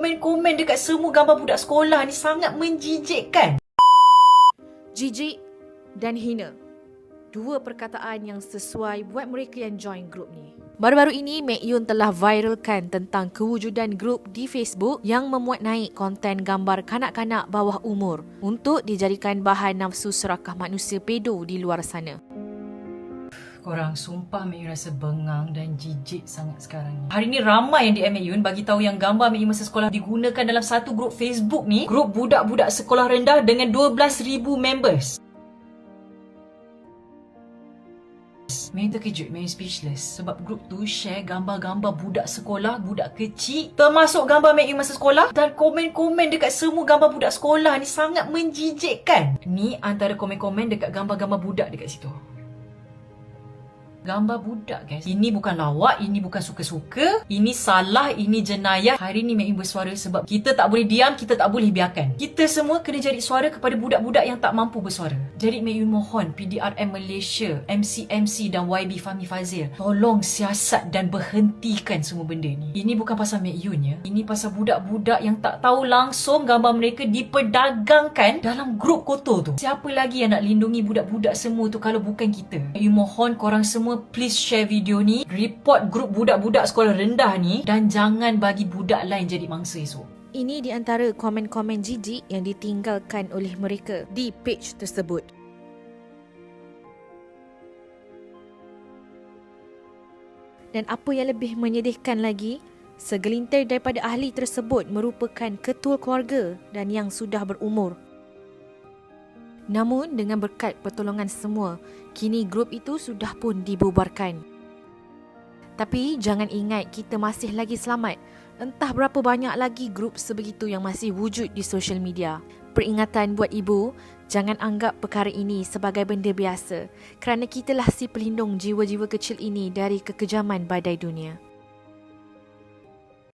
komen-komen dekat semua gambar budak sekolah ni sangat menjijikkan. Jijik dan hina. Dua perkataan yang sesuai buat mereka yang join grup ni. Baru-baru ini, Mek Yun telah viralkan tentang kewujudan grup di Facebook yang memuat naik konten gambar kanak-kanak bawah umur untuk dijadikan bahan nafsu serakah manusia pedo di luar sana. Korang sumpah Mek Yun rasa bengang dan jijik sangat sekarang ni. Hari ni ramai yang DM Mek Yun bagi tahu yang gambar Mek Yun masa sekolah digunakan dalam satu grup Facebook ni. Grup budak-budak sekolah rendah dengan 12,000 members. Yun terkejut, Yun speechless. Sebab grup tu share gambar-gambar budak sekolah, budak kecil. Termasuk gambar Yun masa sekolah. Dan komen-komen dekat semua gambar budak sekolah ni sangat menjijikkan. Ni antara komen-komen dekat gambar-gambar budak dekat situ. Gambar budak guys. Ini bukan lawak Ini bukan suka-suka. Ini salah Ini jenayah. Hari ni Mek Im bersuara Sebab kita tak boleh diam Kita tak boleh biarkan. Kita semua kena jadi suara Kepada budak-budak yang tak mampu bersuara. Jadi Mek Im mohon PDRM Malaysia MCMC dan YB Fahmi Fazil Tolong siasat dan berhentikan semua benda ni. Ini bukan pasal Yun ya Ini pasal budak-budak yang tak tahu langsung Gambar mereka diperdagangkan Dalam grup kotor tu. Siapa lagi yang nak lindungi budak-budak semua tu Kalau bukan kita? Yun mohon korang semua please share video ni Report grup budak-budak sekolah rendah ni Dan jangan bagi budak lain jadi mangsa esok Ini di antara komen-komen jijik yang ditinggalkan oleh mereka di page tersebut. Dan apa yang lebih menyedihkan lagi, segelintir daripada ahli tersebut merupakan ketua keluarga dan yang sudah berumur. Namun dengan berkat pertolongan semua, kini grup itu sudah pun dibubarkan. Tapi jangan ingat kita masih lagi selamat. Entah berapa banyak lagi grup sebegitu yang masih wujud di social media. Peringatan buat ibu, jangan anggap perkara ini sebagai benda biasa kerana kitalah si pelindung jiwa-jiwa kecil ini dari kekejaman badai dunia.